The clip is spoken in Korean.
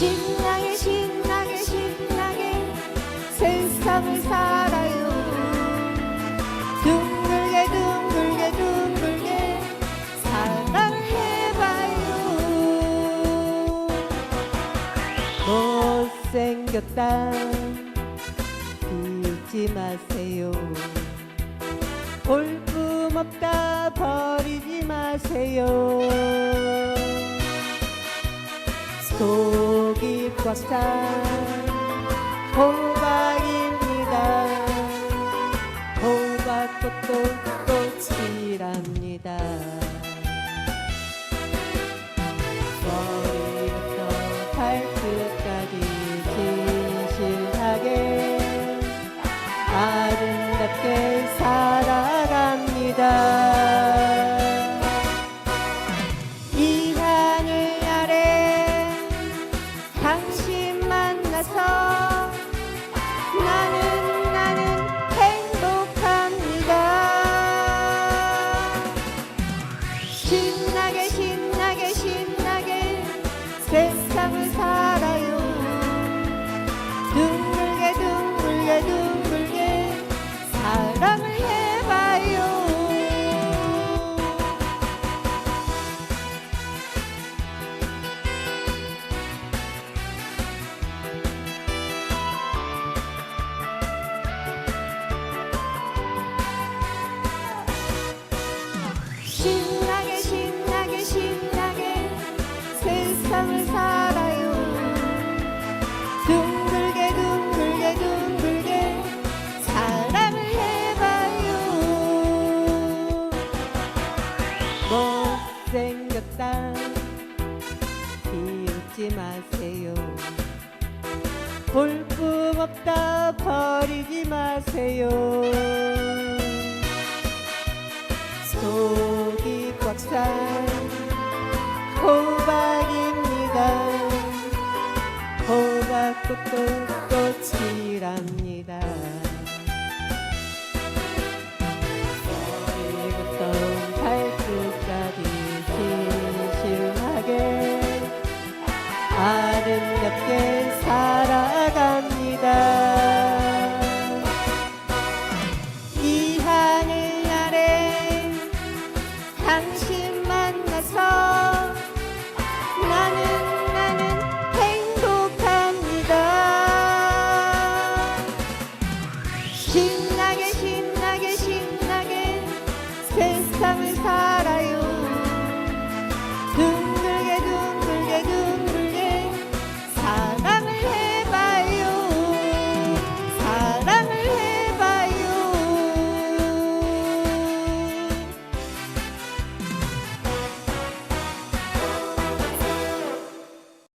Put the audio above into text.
신나게 신나게 신나게 세상을 살아요. 둥글게 둥글게 둥글게 사랑해봐요. 못생겼다. 잊지 마세요. 볼품없다. 버리지 마세요 속이 꽉찬 호박입니다. 호박꽃도 꽃이랍니다. 머리부터 발끝까지 진실하게 아름답게 살아갑니다 만나서 나는 나는 행복합니다. 신나 생겼다. 비웃지 마세요. 볼품 없다. 버리지 마세요. 속이 꽉찬 호박입니다. 호박꽃도 꽃이랍니다 아름답게 살아갑니다. 이 하늘 아래 당신 만나서 나는 나는 행복합니다. 신